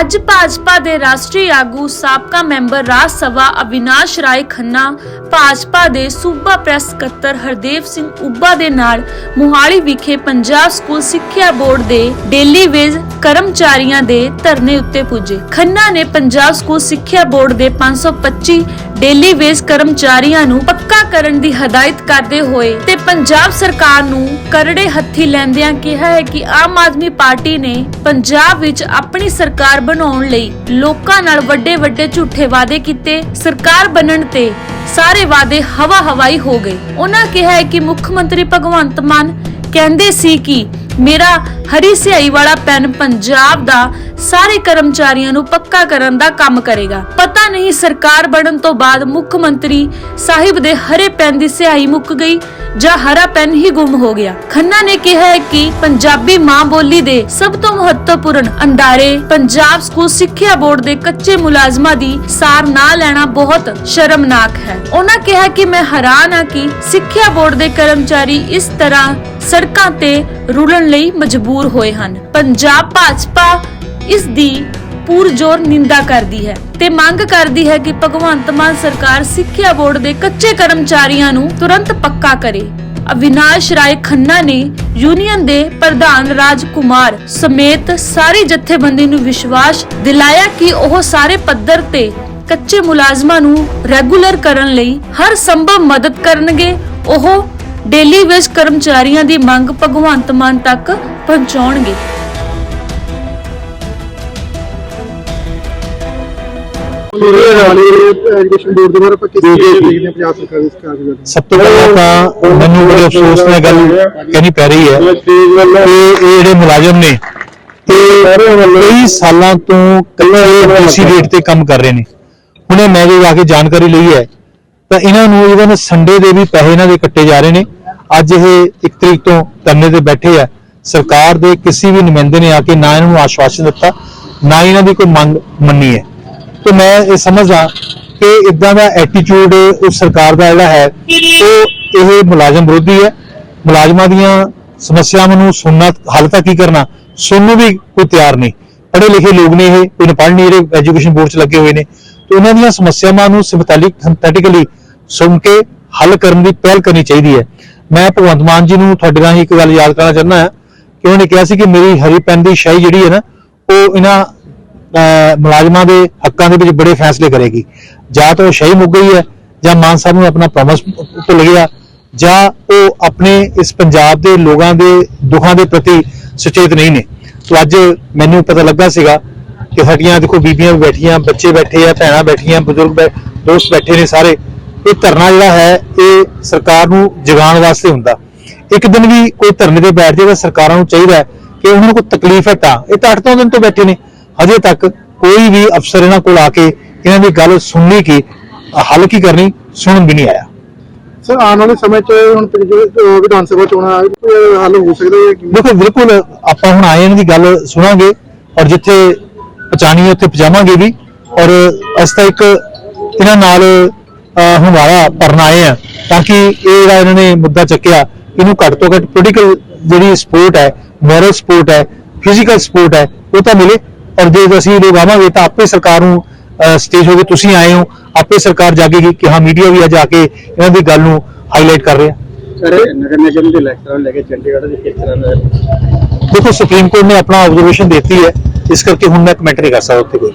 ਅੱਜ ਭਾਜਪਾ ਦੇ ਰਾਸ਼ਟਰੀ ਆਗੂ ਸਾਬਕਾ ਮੈਂਬਰ ਰਾਜ ਸਭਾ ਅਵਿਨਾਸ਼ ਰਾਏ ਖੰਨਾ, ਭਾਜਪਾ ਦੇ ਸੂਬਾ ਪ੍ਰੈਸ ਸਕੱਤਰ ਹਰਦੇਵ ਸਿੰਘ ਉੱਬਾ ਦੇ ਨਾਲ ਮੁਹਾਲੀ ਵਿਖੇ ਪੰਜਾਬ ਸਕੂਲ ਸਿੱਖਿਆ ਬੋਰਡ ਦੇ ਡੇਲੀ ਵੇਜ ਕਰਮਚਾਰੀਆਂ ਦੇ ਧਰਨੇ ਉੱਤੇ ਪੁੱਜੇ। ਖੰਨਾ ਨੇ ਪੰਜਾਬ ਸਕੂਲ ਸਿੱਖਿਆ ਬੋਰਡ ਦੇ 525 ਡੇਲੀ ਵੇਜ ਕਰਮਚਾਰੀਆਂ ਨੂੰ ਪੱਕਾ ਕਰਨ ਦੀ ਹਦਾਇਤ ਕਰਦੇ ਹੋਏ ਪੰਜਾਬ ਸਰਕਾਰ ਨੂੰ ਕਰੜੇ ਹੱਥੀ ਲੈਂਦਿਆਂ ਕਿਹਾ ਹੈ ਕਿ ਆਮ ਆਦਮੀ ਪਾਰਟੀ ਨੇ ਪੰਜਾਬ ਵਿੱਚ ਆਪਣੀ ਸਰਕਾਰ ਬਣਾਉਣ ਲਈ ਲੋਕਾਂ ਨਾਲ ਵੱਡੇ ਵੱਡੇ ਝੂਠੇ ਵਾਅਦੇ ਕੀਤੇ। ਸਰਕਾਰ ਬਣਨ ਤੇ ਸਾਰੇ ਵਾਅਦੇ ਹਵਾ ਹਵਾਈ ਹੋ ਗਏ। ਉਹਨਾਂ ਕਿਹਾ ਹੈ ਕਿ ਮੁੱਖ ਮੰਤਰੀ ਭਗਵੰਤ ਮਾਨ ਕਹਿੰਦੇ ਸੀ ਕਿ ਮੇਰਾ ਹਰੀ ਸਿਆਈ ਵਾਲਾ ਪੈਨ ਪੰਜਾਬ ਦਾ ਸਾਰੇ ਕਰਮਚਾਰੀਆਂ ਨੂੰ ਪੱਕਾ ਕਰਨ ਦਾ ਕੰਮ ਕਰੇਗਾ। ਪਤਾ ਨਹੀਂ ਸਰਕਾਰ ਬਣਨ ਤੋਂ ਬਾਅਦ ਮੁੱਖ ਮੰਤਰੀ ਸਾਹਿਬ ਦੇ ਹਰੇ ਪੈਨ ਦੀ ਸਿਆਹੀ ਮੁੱਕ ਗਈ ਜਾਂ ਹਰਾ ਪੈਨ ਹੀ ਗੁੰਮ ਹੋ ਗਿਆ। ਖੰਨਾ ਨੇ ਕਿਹਾ ਹੈ ਕਿ ਪੰਜਾਬੀ ਮਾਂ ਬੋਲੀ ਦੇ ਸਭ ਤੋਂ ਮਹੱਤਵਪੂਰਨ ਅੰਦਾਰੇ ਪੰਜਾਬ ਸਕੂਲ ਸਿੱਖਿਆ ਬੋਰਡ ਦੇ ਕੱਚੇ ਮੁਲਾਜ਼ਮਾਂ ਦੀ ਸਾਰ ਨਾ ਲੈਣਾ ਬਹੁਤ ਸ਼ਰਮਨਾਕ ਹੈ। ਉਹਨਾਂ ਕਿਹਾ ਕਿ ਮੈਂ ਹੈਰਾਨ ਹਾਂ ਕਿ ਸਿੱਖਿਆ ਬੋਰਡ ਦੇ ਕਰਮਚਾਰੀ ਇਸ ਤਰ੍ਹਾਂ ਸੜਕਾਂ ਤੇ ਰੁਲਣ ਲਈ ਮਜਬੂਰ ਹੋਏ ਹਨ। ਪੰਜਾਬ ਭਾਜਪਾ ਇਸ ਦੀ ਪੂਰਜੋਰ ਨਿੰਦਾ ਕਰਦੀ ਹੈ ਤੇ ਮੰਗ ਕਰਦੀ ਹੈ ਕਿ ਭਗਵੰਤ ਮਾਨ ਸਰਕਾਰ ਸਿੱਖਿਆ ਬੋਰਡ ਦੇ ਕੱਚੇ ਕਰਮਚਾਰੀਆਂ ਨੂੰ ਤੁਰੰਤ ਪੱਕਾ ਕਰੇ। ਅਵਿਨਾਸ਼ ਰਾਏ ਖੰਨਾ ਨੇ ਯੂਨੀਅਨ ਦੇ ਪ੍ਰਧਾਨ ਰਾਜ ਕੁਮਾਰ ਸਮੇਤ ਸਾਰੀ ਜਥੇਬੰਦੀ ਨੂੰ ਵਿਸ਼ਵਾਸ ਦਿਲਾਇਆ ਕਿ ਉਹ ਸਾਰੇ ਪੱਧਰ ਤੇ ਕੱਚੇ ਮੁਲਾਜ਼ਮਾਂ ਨੂੰ ਰੈਗੂਲਰ ਕਰਨ ਲਈ ਹਰ ਸੰਭਵ ਮਦਦ ਕਰਨਗੇ। ਉਹ ਡੇਲੀ ਵੇਜ ਕਰਮਚਾਰੀਆਂ ਦੀ ਮੰਗ ਭਗਵੰਤ ਮਾਨ ਤੱਕ ਪਹੁੰਚਾਉਣਗੇ। ਇਹ ਵਾਲੇ ਐਜੂਕੇਸ਼ਨ ਬੋਰਡ ਦੇ ਬਾਰੇ ਆਪਾਂ ਕਿਸ ਤਰ੍ਹਾਂ ਦੇਖਦੇ ਪੰਜਾਬ ਸਰਕਾਰ ਦੀ ਇਸ ਕਾਰਜ ਸਭ ਤੋਂ ਪਹਿਲਾਂ ਤਾਂ ਮੈਨੂੰ ਬੜੇ ਅਫਸੋਸ ਨਾਲ ਗੱਲ ਕਹਿਣੀ ਪੈ ਰਹੀ ਹੈ ਕਿ ਇਹ ਜਿਹੜੇ ਮੁਲਾਜ਼ਮ ਨੇ ਤੇ ਕਈ ਸਾਲਾਂ ਤੋਂ ਕੱਲੇ ਪੀਸੀ ਰੇਟ ਤੇ ਕੰਮ ਕਰ ਰਹੇ ਨੇ। ਹੁਣੇ ਮੈਂ ਜੋ ਆ ਕੇ ਜਾਣਕਾਰੀ ਲਈ ਹੈ, ਤਾਂ ਇਹਨਾਂ ਨੂੰ ਇਵਨ ਸੰਡੇ ਦੇ ਵੀ ਪੈਸੇ ਇਹਨਾਂ ਦੇ ਕੱਟੇ ਜਾ ਰਹੇ ਨੇ। ਅੱਜ ਇਹ ਇੱਕ ਤਰੀਕ ਤੋਂ ਧਰਨੇ ਤੇ ਬੈਠੇ ਆ। ਸਰਕਾਰ ਦੇ ਕਿਸੇ ਵੀ ਨੁਮਾਇੰਦੇ ਨੇ ਆ ਕੇ ਨਾ ਇਹਨਾਂ ਨੂੰ ਆਸ਼ਵਾਸਨ ਦਿੱਤਾ, ਨਾ ਇਹਨਾਂ ਦੀ ਕੋਈ ਮੰਗ ਮੰਨੀ ਹੈ। ਤੇ ਮੈਂ ਇਹ ਸਮਝਦਾ ਕਿ ਇਦਾਂ ਦਾ ਐਟੀਟਿਊਡ ਉਸ ਸਰਕਾਰ ਦਾ ਜਿਹੜਾ ਹੈ, ਉਹ ਇਹ ਮੁਲਾਜ਼ਮ ਵਿਰੋਧੀ ਹੈ। ਮੁਲਾਜ਼ਮਾਂ ਦੀਆਂ ਸਮੱਸਿਆਵਾਂ ਨੂੰ ਸੁਣਨਾ, ਹੱਲ ਤਾਂ ਕੀ ਕਰਨਾ, ਸੁਣਨ ਵੀ ਕੋਈ ਤਿਆਰ ਨਹੀਂ। ਪੜ੍ਹੇ ਲਿਖੇ ਲੋਕ ਨੇ ਇਹ, ਕੋਈ ਪੜ੍ਹ ਨਹੀਂ ਜਿਹੜੇ ਐਜੂਕੇਸ਼ਨ ਬੋਰਡ 'ਚ ਲੱਗੇ ਹੋਏ ਨੇ। ਤੇ ਉਹਨਾਂ ਦੀਆਂ ਸਮੱਸਿਆਵਾਂ ਨੂੰ ਸਿੰਪੈਥੈਟਿਕ ਸਿੰਪੈਥੈਟਿਕਲੀ ਸੁਣ ਕੇ ਹੱਲ ਕਰਨ ਦੀ ਪਹਿਲ ਕਰਨੀ ਚਾਹੀਦੀ ਹੈ। ਮੈਂ ਭਗਵੰਤ ਮਾਨ ਜੀ ਨੂੰ ਤੁਹਾਡੇ ਰਾਹੀਂ ਇੱਕ ਗੱਲ ਯਾਦ ਕਰਾਉਣਾ ਚਾਹੁੰਦਾ ਹਾਂ ਕਿ ਉਹਨਾਂ ਨੇ ਕਿਹਾ ਸੀ ਕਿ ਮੇਰੀ ਹਰੀ ਪੈਨ ਦੀ ਸ਼ਾਹੀ ਜਿਹੜੀ ਹੈ ਨਾ, ਉਹ ਇਹਨਾਂ, ਅਹ, ਮੁਲਾਜ਼ਮਾਂ ਦੇ ਹੱਕਾਂ ਦੇ ਵਿੱਚ ਬੜੇ ਫੈਸਲੇ ਕਰੇਗੀ। ਜਾਂ ਤਾਂ ਉਹ ਸ਼ਾਹੀ ਮੁੱਕ ਗਈ ਹੈ, ਜਾਂ ਮਾਨ ਸਾਹਿਬ ਨੂੰ ਆਪਣਾ ਪ੍ਰੋਮਿਸ ਭੁੱਲ ਗਿਆ, ਜਾਂ ਉਹ ਆਪਣੇ ਇਸ ਪੰਜਾਬ ਦੇ ਲੋਕਾਂ ਦੇ ਦੁੱਖਾਂ ਦੇ ਪ੍ਰਤੀ ਸੁਚੇਤ ਨਹੀਂ ਨੇ। ਸੋ ਅੱਜ ਮੈਨੂੰ ਪਤਾ ਲੱਗਾ ਸੀਗਾ ਕਿ ਸਾਡੀਆਂ ਦੇਖੋ ਬੀਬੀਆਂ ਵੀ ਬੈਠੀਆਂ, ਬੱਚੇ ਬੈਠੇ ਆ, ਭੈਣਾਂ ਬੈਠੀਆਂ, ਬਜ਼ੁਰਗ ਦੋਸਤ ਬੈਠੇ ਨੇ ਸਾਰੇ। ਇਹ ਧਰਨਾ ਜਿਹੜਾ ਹੈ ਇਹ ਸਰਕਾਰ ਨੂੰ ਜਗਾਉਣ ਵਾਸਤੇ ਹੁੰਦਾ। ਇੱਕ ਦਿਨ ਵੀ ਕੋਈ ਧਰਨੇ ਤੇ ਬੈਠ ਜਾਵੇ ਸਰਕਾਰਾਂ ਨੂੰ ਚਾਹੀਦਾ ਹੈ ਕਿ ਉਹਨਾਂ ਨੂੰ ਕੋਈ ਤਕਲੀਫ ਹੈ ਤਾਂ। ਇਹ ਤਾਂ ਅੱਠ ਤੋਂ ਦਿਨ ਤੋਂ ਬੈਠੇ ਨੇ। ਹਜੇ ਤੱਕ ਕੋਈ ਵੀ ਅਫਸਰ ਇਹਨਾਂ ਕੋਲ ਆ ਕੇ ਇਹਨਾਂ ਦੀ ਗੱਲ ਸੁਣਨੀ ਕੀ ਹੱਲ ਕੀ ਕਰਨੀ ਸੁਣਨ ਵੀ ਨਹੀਂ ਆਇਆ। ਸਰ ਆਉਣ ਵਾਲੇ ਸਮੇਂ 'ਚ ਹੁਣ ਵਿਧਾਨ ਸਭਾ ਚੋਣਾਂ ਹੱਲ ਹੋ ਸਕਦਾ ਹੈ ਕਿ ਦੇਖੋ ਬਿਲਕੁਲ ਆਪਾਂ ਹੁਣ ਆਏ ਇਹਨਾਂ ਦੀ ਗੱਲ ਸੁਣਾਂਗੇ ਔਰ ਜਿੱਥੇ ਪਹੁੰਚਾਣੀ ਹੈ ਉੱਥੇ ਪਹੁੰਚਾਵਾਂਗੇ ਵੀ। ਔਰ ਅਸੀਂ ਤਾਂ ਇੱਕ ਇਹਨਾਂ ਨਾਲ ਹਮਾਰਾ ਭਰਨ ਆਏ ਆ ਤਾਂ ਕਿ ਇਹ ਜਿਹੜਾ ਇਹਨਾਂ ਨੇ ਮੁੱਦਾ ਚੱਕਿਆ ਇਹਨੂੰ ਘੱਟ ਤੋਂ ਘੱਟ ਪੋਲੀਟੀਕਲ ਜਿਹੜੀ ਸਪੋਰਟ ਹੈ ਮੋਰਲ ਸਪੋਰਟ ਹੈ ਫਿਜ਼ੀਕਲ ਸਪੋਰਟ ਹੈ ਉਹ ਤਾਂ ਮਿਲੇ। ਔਰ ਜੇ ਅਸੀਂ ਲੋਕ ਆਵਾਂਗੇ ਤਾਂ ਆਪੇ ਸਰਕਾਰ ਨੂੰ ਸਟੇਜ ਹੋ ਕੇ ਤੁਸੀਂ ਆਏ ਹੋ ਆਪੇ ਸਰਕਾਰ ਜਾਗੇਗੀ ਕਿ ਹਾਂ ਮੀਡੀਆ ਵੀ ਅੱਜ ਆ ਕੇ ਇਹਨਾਂ ਦੀ ਗੱਲ ਨੂੰ ਹਾਈਲਾਈਟ ਕਰ ਰਿਹਾ। ਸਰ ਨਗਰ ਨਿਗਮ ਦੇ ਇਲੈਕਸ਼ਨ ਲੈ ਕੇ ਚੰਡੀਗੜ੍ਹ ਦੇ ਕਿਸ ਤਰ੍ਹਾਂ ਦਾ ਦੇਖੋ ਸੁਪਰੀਮ ਕੋਰਟ ਨੇ ਆਪਣਾ ਆਬਜ਼ਰਵੇਸ਼ਨ ਦਿੱਤੀ ਹੈ ਇਸ ਕਰਕੇ ਹੁਣ ਮੈਂ ਕਮੈਂਟ ਨਹੀਂ ਕਰ ਸਕਦਾ ਉੱਤੇ ਕੋਈ।